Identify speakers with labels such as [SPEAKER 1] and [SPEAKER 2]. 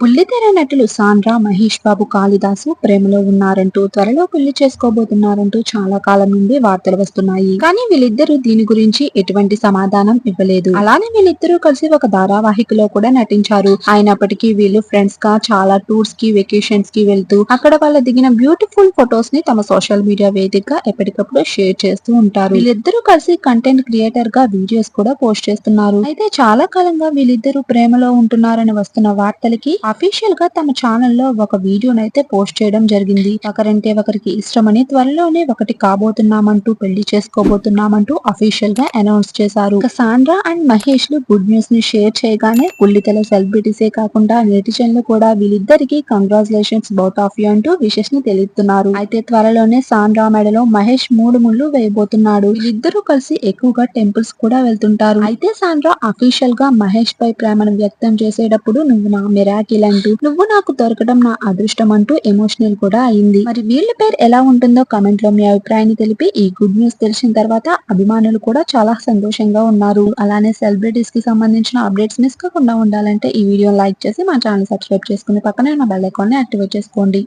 [SPEAKER 1] బుల్లితెర నటులు సాండ్రా మహేష్ బాబు కాళిదాసు ప్రేమలో ఉన్నారంటూ త్వరలో పెళ్లి చేసుకోబోతున్నారంటూ చాలా కాలం నుండి వార్తలు వస్తున్నాయి కానీ వీళ్ళిద్దరూ దీని గురించి ఎటువంటి సమాధానం ఇవ్వలేదు అలానే వీళ్ళిద్దరూ కలిసి ఒక ధారావాహికలో కూడా నటించారు అయినప్పటికీ వీళ్ళు ఫ్రెండ్స్ గా చాలా టూర్స్ కి వెకేషన్స్ కి వెళ్తూ అక్కడ వాళ్ళ దిగిన బ్యూటిఫుల్ ఫొటోస్ ని తమ సోషల్ మీడియా వేదికగా ఎప్పటికప్పుడు షేర్ చేస్తూ ఉంటారు వీళ్ళిద్దరూ కలిసి కంటెంట్ క్రియేటర్ గా వీడియోస్ కూడా పోస్ట్ చేస్తున్నారు అయితే చాలా కాలంగా వీళ్ళిద్దరూ ప్రేమలో ఉంటున్నారని వస్తున్న వార్తలకి అఫీషియల్ గా తమ ఛానల్లో ఒక వీడియోను అయితే పోస్ట్ చేయడం జరిగింది ఒకరంటే ఒకరికి ఇష్టమని త్వరలోనే ఒకటి కాబోతున్నామంటూ పెళ్లి చేసుకోబోతున్నామంటూ అఫీషియల్ గా అనౌన్స్ చేశారు సాండ్రా అండ్ మహేష్ లు గుడ్ న్యూస్ ని షేర్ చేయగానే కుళ్ళితల సెలబ్రిటీసే కాకుండా నెటిజన్లు కూడా వీళ్ళిద్దరికి కంగ్రాచులేషన్స్ బౌత్ ఆఫ్ యూ అంటూ విశేష్ ని తెలియతున్నారు అయితే త్వరలోనే సాండ్రా మెడలో మహేష్ మూడు ముళ్ళు వేయబోతున్నాడు వీళ్ళిద్దరూ కలిసి ఎక్కువగా టెంపుల్స్ కూడా వెళ్తుంటారు అయితే సాండ్రా అఫీషియల్ గా మహేష్ పై ప్రేమను వ్యక్తం చేసేటప్పుడు నువ్వు నా మిరాకి ఇలాంటి నువ్వు నాకు దొరకడం నా అదృష్టం అంటూ ఎమోషనల్ కూడా అయింది మరి వీళ్ళ పేరు ఎలా ఉంటుందో కమెంట్ లో మీ అభిప్రాయాన్ని తెలిపి ఈ గుడ్ న్యూస్ తెలిసిన తర్వాత అభిమానులు కూడా చాలా సంతోషంగా ఉన్నారు అలానే సెలబ్రిటీస్ కి సంబంధించిన అప్డేట్స్ మిస్ కాకుండా ఉండాలంటే ఈ వీడియో లైక్ చేసి మా ఛానల్ సబ్స్క్రైబ్ చేసుకుని పక్కనే ఉన్న బెల్ ఐకాన్ ని యాక్టివేట్ చేసుకోండి